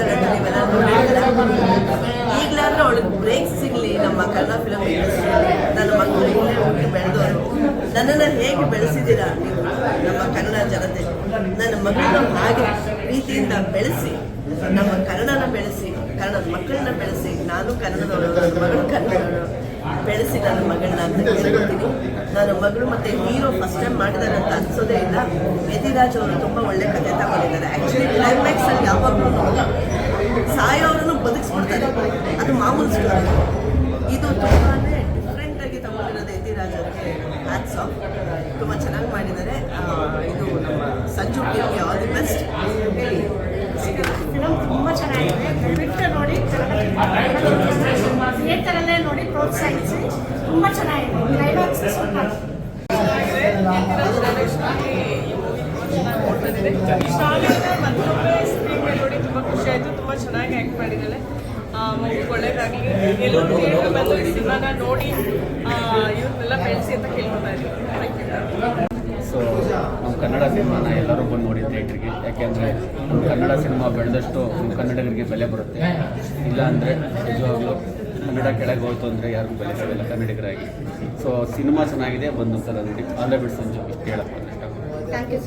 ಮಾಡಿದ್ದಾರೆ ಅಂತ ನೀವೆಲ್ಲ ಅವಳಿಗೆ ಬ್ರೇಕ್ ಸಿಗಲಿ, ನಮ್ಮ ಕನ್ನಡ ಫಿಲಮ್ ನನ್ನ ಮಕ್ಕಳು ಇಲ್ಲೇ ಹುಟ್ಟಿ ಬೆಳೆದವರು. ನನ್ನನ್ನು ಹೇಗೆ ಬೆಳೆಸಿದ್ದೀರಾ ನೀವು, ನಮ್ಮ ಕನ್ನಡ ಜನತೆ ನನ್ನ ಮಕ್ಕಳನ್ನ ಹಾಗೆ ಪ್ರೀತಿಯಿಂದ ಬೆಳೆಸಿ, ನಮ್ಮ ಕನ್ನಡನ ಬೆಳೆಸಿ ಕನ್ನಡದ ಮಕ್ಕಳನ್ನ ಬೆಳೆಸಿ, ನಾನು ಕನ್ನಡದವಳು, ನನ್ನ ಮಗಳು ಕನ್ನಡದವಳು, ಬೆಳೆಸಿ ನನ್ನ ಮಗಳನ್ನ ಅಂತ ಹೇಳ್ತೀನಿ ನನ್ನ ಮಗಳು ಮತ್ತೆ ಹೀರೋ ಫಸ್ಟ್ ಟೈಮ್ ಮಾಡಿದ್ದಾರೆ ಅಂತ ಅನ್ಸೋದೇ ಇಲ್ಲ. ಯತಿರಾಜ್ ಅವರು ತುಂಬಾ ಒಳ್ಳೆ ಕಥೆ ತಗೊಂಡಿದ್ದಾರೆ. ಆ್ಯಕ್ಚುಲಿ ಕ್ಲೈಮ್ಯಾಕ್ಸ್ ಅಲ್ಲಿ ಯಾವಾಗಲೂ ಸಾಯೋರನ್ನು ಬದುಕಿಸ್ಬಿಡ್ತಾರೆ. ಅದು ಮಾಮೂಲಿ ಸ್ಟೋರಿ ಇದು ತುಂಬಾ ಡಿಫ್ರೆಂಟ್ ಆಗಿ ತಗೊಂಡಿರೋದು ಯತಿರಾಜ್ ಅವರಿಗೆ ಹ್ಯಾಟ್ಸ್ ಆಫ್ ತುಂಬ ಚೆನ್ನಾಗಿ ಮಾಡಿದ್ದಾರೆ. ಇದು ನಮ್ಮ ಸಂಜು ಟಿವಿಗೆ ಆಲ್ ದಿ ಬೆಸ್ಟ್ ಹೇಳಿ. ಫಿಲಮ್ ತುಂಬ ಚೆನ್ನಾಗಿದೆ. ದಯವಿಟ್ಟು ನೋಡಿ ಥಿಯೇಟರಲ್ಲೇ ನೋಡಿ ಪ್ರೋತ್ಸಾಹಿಸಿ. ತುಂಬ ಚೆನ್ನಾಗಿದೆ. ಇಷ್ಟ ಸೂಪರ್ ಶಾಲೆಯಿಂದ ಆ, ಮಗು ಒಳ್ಳೇದಾಗಲಿ ಎಲ್ಲರೂ ಥಿಯೇಟರ್ ಬಂದು ಈ ಸಿನಿಮಾನ ನೋಡಿ ಇವ್ರನ್ನೆಲ್ಲ ಬೆಳೆಸಿ ಅಂತ ಕೇಳ್ಕೊತಾ ಇದ್ದೀನಿ ಥ್ಯಾಂಕ್ ಯು ಸೊ ನಮ್ಮ ಕನ್ನಡ ಸಿನಿಮಾನ ಎಲ್ಲರೂ ಬಂದು ನೋಡಿ ಥಿಯೇಟ್ರಿಗೆ ಯಾಕೆಂದರೆ ನಮ್ಮ ಕನ್ನಡ ಸಿನಿಮಾ ಬೆಳೆದಷ್ಟು ನಮ್ಮ ಕನ್ನಡಿಗರಿಗೆ ಬೆಲೆ ಬರುತ್ತೆ. ಇಲ್ಲ ಅಂದರೆ ನಿಜವಾಗ್ಲೂ ಕನ್ನಡ ಕೆಳಗೆ ಹೋಯ್ತು ಅಂದರೆ ಯಾರಿಗೂ ಬೆಲೆ ಸಿಗಲ್ಲ ಕನ್ನಡಿಗರಾಗಿ. ಸೊ ಸಿನಿಮಾ ಚೆನ್ನಾಗಿದೆ ಬಂದು ಸರ್ ನೋಡಿ ಆಲ್ ದ ಬಿಡ್ ಸಂಜು ಇಷ್ಟು ಥ್ಯಾಂಕ್ ಯು